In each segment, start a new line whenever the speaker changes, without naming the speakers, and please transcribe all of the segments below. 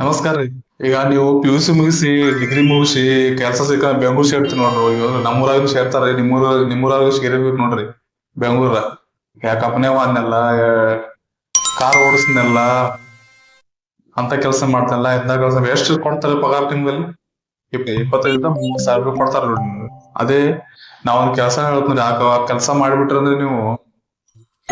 ನಮಸ್ಕಾರ. ರೀ ಈಗ ನೀವು ಪಿ ಯು ಸಿ ಮುಗಿಸಿ ಡಿಗ್ರಿ ಮುಗಿಸಿ, ಕೆಲಸ ಸಿಕ್ಕ ಬೆಂಗಳೂರು ಸೇರ್ತೀವಿ ನೋಡ್ರಿ. ನಮ್ಮೂರಾಗ ಸೇರ್ತಾರ. ನಿಮ್ಮೂರ, ನಿಮ್ಮೂರಾಗ ಸೇರ್ಬೇಕು ನೋಡ್ರಿ ಬೆಂಗಳೂರ ಯಾಕೆ ಕಂಪನಿ ಕಾರ್ ಓಡಿಸ್ನೆಲ್ಲ, ಅಂತ ಕೆಲಸ ಮಾಡ್ತಾನಲ್ಲ ಇಂಥ ಕೆಲಸ ಎಷ್ಟು ಕೊಡ್ತಾರೆ ಪಗಾರ ತಿಂಗಳಲ್ಲಿ. ಇಪ್ಪ ಇಪ್ಪತ್ತೈದರಿಂದ ಮೂವತ್ತು ಸಾವಿರ ರೂಪಾಯಿ ಕೊಡ್ತಾರ ನೋಡ್ರಿ ಅದೇ ನಾವೊಂದು ಕೆಲಸ ಹೇಳ್ತೀನಿ ಆ ಕೆಲಸ ಮಾಡಿಬಿಟ್ರೆ ಅಂದ್ರೆ ನೀವು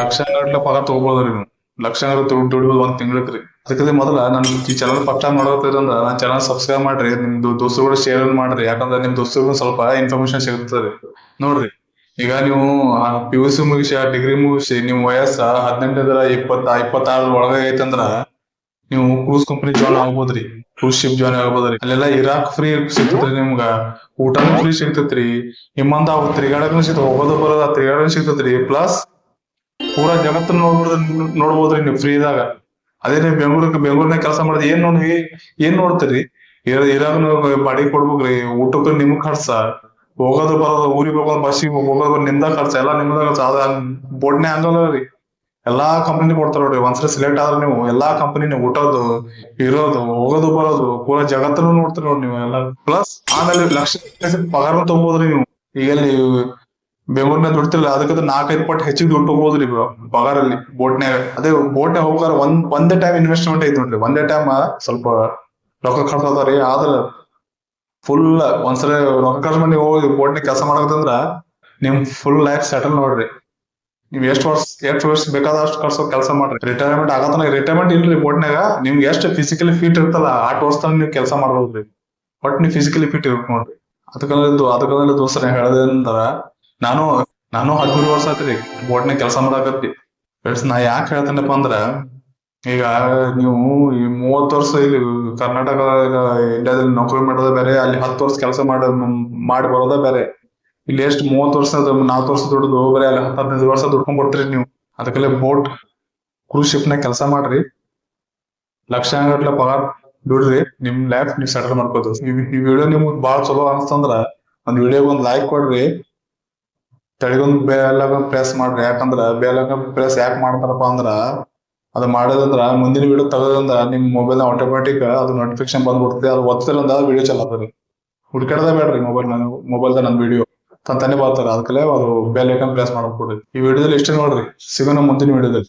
ಲಕ್ಷಾಂಗಟ್ಲೆ ಪಗಾರ ತಗೋಬೋದ್ರಿ ನೀವು. ಲಕ್ಷಾಂಗರ ದುಡ್ಡು ದುಡಿಬೋದು ಒಂದ್ ತಿಂಗಳಕ್ಕೆ ರೀ ಅದಕ್ಕೆ ಮೊದಲ ನನ್ ಈ ಚಾನಲ್ ಫಸ್ಟ್ ಟೈಮ್ ನೋಡೋದ್ರಿಂದ ನನ್ನ ಚಾನಲ್ ಸಬ್ಸ್ಕ್ರೈಬ್ ಮಾಡ್ರಿ, ನಿಮ್ದು ದೋಸ್ತರು ಶೇರ್ ಮಾಡ್ರಿ, ಯಾಕಂದ್ರೆ ನಿಮ್ ದೋಸ್ತರು ಸ್ವಲ್ಪ ಇನ್ಫಾರ್ಮೇಶನ್ ಸಿಗುತ್ತದೆ ನೋಡ್ರಿ, ಈಗ ನೀವು ಪಿ ಯು ಸಿ ಮುಗಿಸಿ ಡಿಗ್ರಿ ಮುಗಿಸಿ, ನಿಮ್ ವಯಸ್ಸ ಹದಿನೆಂಟರ ಇಪ್ಪತ್ತ ಇಪ್ಪತ್ತಾರ ಒಳಗೆ ಐತಂದ್ರ ನೀವು ಕ್ರೂಸ್ ಕಂಪನಿ ಜಾಯ್ನ್ ಆಗ್ಬೋದ್ರಿ ಕ್ರೂಸ್ ಶಿಪ್ ಜಾಯ್ನ್ ಆಗ್ಬೋದ್ರಿ. ಅಲ್ಲೆಲ್ಲ ಇರಾಕ್ ಫ್ರೀ ಸಿಗ್ತದ್ರಿ ನಿಮ್ಗ, ಊಟನೂ ಫ್ರೀ ಸಿಗ್ತೈತ್ರಿ ನಿಮ್ಮಂದ ಅವ್ ಸಿಗ್ತದೆ ಹೋಗೋದು ಬರೋದ ತಿರ್ಗಾಡಕನು ಸಿಗ್ತೈತ್ರಿ ಪ್ಲಸ್ ಪೂರಾ ಜಗತ್ತನ್ನ ನೋಡ್ಬೋದ್ರಿ ನೋಡ್ಬೋದ್ರಿ ನೀವು ಫ್ರೀದಾಗ ಅದೇ ನೀವು ಬೆಂಗಳೂರಿಗೆ ಬೆಂಗಳೂರಿನಾಗ ಕೆಲಸ ಮಾಡೋದು ಏನ್ ನೋಡಿ ಏನ್ ನೋಡ್ತೀರಿ? ಇರಾಗ ಬಾಡಿಗೆ ಕೊಡ್ಬೇಕ್ರಿ, ಊಟಕ್ಕೆ ನಿಮ್ಗ್ ಖರ್ಚ. ಹೋಗೋದು ಬರೋದು, ಊರಿಗೆ ಹೋಗೋದು ಬಸ್ಸಿಗೆ ಹೋಗೋದು ನಿಮ್ದ ಖರ್ಚ. ಎಲ್ಲಾ ನಿಮ್ದ ಖರ್ಚ. ಅದ ಬೋರ್ಡ್ನೇ ಹಂಗಲ್ಲ ರೀ. ಎಲ್ಲಾ ಕಂಪನಿ ಕೊಡ್ತಾರ ನೋಡ್ರಿ. ಒಂದ್ಸರಿ ಸಿಲೆಕ್ಟ್ ಆದ್ರೆ ನೀವು, ಎಲ್ಲಾ ಕಂಪನಿ ಊಟದ್ದು, ಇರೋದು, ಹೋಗೋದು ಬರೋದು, ಪೂರಾ ಜಗತ್ತನ್ನು ನೋಡ್ತೀರಿ ನೋಡ್ರಿ ನೀವು ಎಲ್ಲ ಪ್ಲಸ್ ಆಮೇಲೆ ಲಕ್ಷ ಪಗಾರ ತಗೋಬೋದ್ರಿ ನೀವು. ಈಗ ನೀವು ಬೆಂಗಳೂರಿನಾಗ ದುಡ್ತಿರಲ್ಲ ಅದಕ್ಕೆ ನಾಲ್ಕೈದು ಪಟ್ಟು ಹೆಚ್ಚಿಗೆ ದುಡ್ಡು ಹೋಗೋದ್ರಿ ಪಗಾರಲ್ಲಿ, ಬೋಟ್ನ್ಯಾಗ. ಅದೇ ಬೋಟ್ನ್ಯಾಗ ಹೋಗಾರ ಒಂದ್, ಒಂದೇ ಟೈಮ್ ಇನ್ವೆಸ್ಟ್ಮೆಂಟ್ ಐತಿ ನೋಡ್ರಿ. ಒಂದೇ ಟೈಮ್ ಸ್ವಲ್ಪ ರೊಕ್ಕ ಖರ್ಚು ಅದಾವ್ರಿ ಆದ್ರ ಫುಲ್ ಒಂದ್ಸರಿ ರೊಕ್ಕ ಖರ್ಚು ಮಾಡಿ ಹೋಗಿ ಬೋಟ್ನ್ಯಾಗ ಕೆಲಸ ಮಾಡಕತ್ತಂದ್ರ ನಿಮ್ ಫುಲ್ ಲೈಫ್ ಸೆಟಲ್ ನೋಡ್ರಿ. ನೀವ್ ಎಷ್ಟ್ ವರ್ಷ ಎಷ್ಟ್ ವರ್ಷ ಬೇಕಾದಷ್ಟು ಖರ್ಚು ಕೆಲಸ ಮಾಡ್ರಿ. ರಿಟೈರ್ಮೆಂಟ್ ಆಗತನ ರಿಟೈರ್ಮೆಂಟ್ ಇಲ್ರಿ ಬೋಟ್ನ್ಯಾಗ. ನಿಮ್ಗೆ ಎಷ್ಟು ಫಿಸಿಕಲಿ ಫಿಟ್ ಇರ್ತಲ್ಲ ಆಟ ವರ್ಷ ನೀವು ಕೆಲಸ ಮಾಡ್ಬೋದ್ರಿ ಬಟ್ ನೀವು ಫಿಸಿಕಲಿ ಫಿಟ್ ಇರ್ಬೇಕು ನೋಡ್ರಿ. ಅದಕ್ಕಲ್ಲ ಅದಕ್ಕಂದ್ರೆ ದೋಸ್ತರ ಹೇಳದಂದ್ರ ನಾನು ನಾನು ಹದಿಮೂರು ವರ್ಷ ಆತ್ರಿ ಬೋಟ್ನ್ಯಾಗ ಕೆಲಸ ಮಾಡಾಕತ್ತಿ. ಫ್ರೆಂಡ್ಸ್ ನಾ ಯಾಕೆ ಹೇಳ್ತೇನಪ್ಪ ಅಂದ್ರ, ಈಗ ನೀವು ಈ ಮೂವತ್ತು ವರ್ಷ ಇಲ್ಲಿ ಕರ್ನಾಟಕ ಇಂಡಿಯಾದಲ್ಲಿ ನೌಕರಿ ಮಾಡೋದ ಬೇರೆ, ಅಲ್ಲಿ ಹತ್ತು ವರ್ಷ ಕೆಲಸ ಮಾಡ, ಮಾಡಿ ಬರೋದ ಬೇರೆ. ಇಲ್ಲಿ ಎಷ್ಟು ಮೂವತ್ತು ವರ್ಷ ನಾಲ್ಕು ವರ್ಷ ದುಡ್ದು, ಬರೀ ಅಲ್ಲಿ ಹತ್ತು ಹದಿನೈದು ವರ್ಷ ದುಡ್ಕೊಂಡ್ ಬರ್ತೀರಿ ನೀವು. ಅದಕ್ಕೆಲ್ಲ ಬೋಟ್ ಕ್ರೂಸ್ ಶಿಪ್ ನಾಗ ಕೆಲಸ ಮಾಡ್ರಿ. ಲಕ್ಷಾಂಗಟ್ಲೆ ಪಗಾರ ದುಡ್ರಿ ನಿಮ್ ಲೈಫ್ ನೀವು ಸೆಟಲ್ ಮಾಡ್ಕೋದು ಈ ಈ ವಿಡಿಯೋ ನಿಮ್ಗೆ ಭಾಳ ಚಲೋ ಅನ್ಸ್ತಂದ್ರ, ಒಂದ್ ವಿಡಿಯೋಗೆ ಒಂದ್ ಲೈಕ್ ಕೊಡ್ರಿ. ತಳಿಗೊಂದ್ ಬೆಲ್ ಪ್ರೆಸ್ ಮಾಡ್ರಿ. ಯಾಕಂದ್ರ ಬೆಲ್ ಪ್ರೆಸ್ ಯಾಕೆ ಮಾಡ್ತಾರಪ್ಪ ಅಂದ್ರ ಅದು ಮಾಡೋದಂದ್ರ ಮುಂದಿನ ವಿಡಿಯೋ ತೆಗೋದ್ರಿಂದ ನಿಮ್ ಮೊಬೈಲ್ ಆಟೋಮ್ಯಾಟಿಕ್ ಅದು ನೋಟಿಫಿಕೇಶನ್ ಬಂದ್ಬಿಡ್ತದೆ. ಅದು ಅಂದ್ರೆ ವಿಡಿಯೋ ಚಲಾತದ್ರಿ ಹುಡ್ಕಾಡದ ಬೇಡ್ರಿ ಮೊಬೈಲ್ ನಾನು ಮೊಬೈಲ್ದ ನನ್ ವಿಡಿಯೋ ತಂತಾನೆ ಬರ್ತಾರ. ಅದಕ್ಕೆ ಅದು ಬೆಲ್ ಐಕನ್ ಪ್ರೆಸ್ ಮಾಡ್ಕೊಡ್ರಿ ಈ ವಿಡಿಯೋದಲ್ಲಿ ಇಷ್ಟೇ ನೋಡ್ರಿ? ಸಿಗೋಣ ಮುಂದಿನ ವಿಡಿಯೋದಲ್ಲಿ